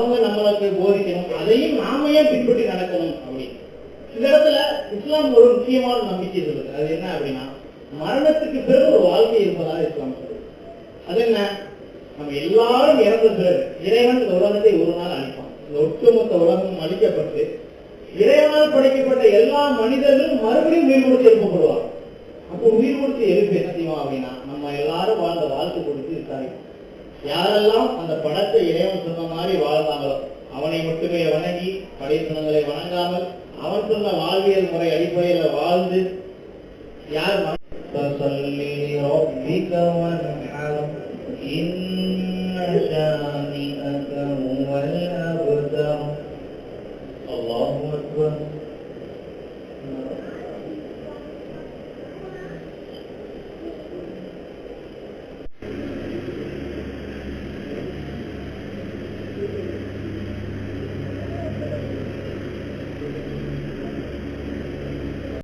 அவங்க நம்மளுக்கு போதிக்கணும். அதையும் நாம ஏன் பின்பற்றி நடக்கணும் அப்படின்னு இந்த இடத்துல இஸ்லாம் ஒரு முக்கியமான நம்பிக்கை சொல்லுது அது என்ன அப்படின்னா மரணத்துக்கு பிறகு ஒரு வாழ்க்கை இருப்பதாக இஸ்லாம் சொல்லுது. அது என்ன? நம்ம எல்லாரும் இறந்த பிறகு இறைவன் இந்த உலகத்தை ஒரு நாள் அழிப்பான். இந்த ஒட்டுமொத்த உலகம் அழிக்கப்பட்டு இறைவனால் படைக்கப்பட்ட எல்லா மனிதர்களும் மறுபடியும் உயிர் கொடுத்து எழுப்பப்படுவார் அப்போ உயிர் கொடுத்து எழுப்பு என்ன செய்வோம் அப்படின்னா நம்ம எல்லாரும் வாழ்ந்த வாழ்க்கை கொடுத்து விசாரிப்போம் யாரெல்லாம் அந்த படத்தை இறைவன் சொன்ன மாதிரி வாழ்ந்தாங்களோ அவனை மட்டுமே வணங்கி படைத்தனங்களை வணங்காமல் அவன் சொன்ன வாழ்வியல் முறை அடிப்படையில் வாழ்ந்து யார் الله أكبر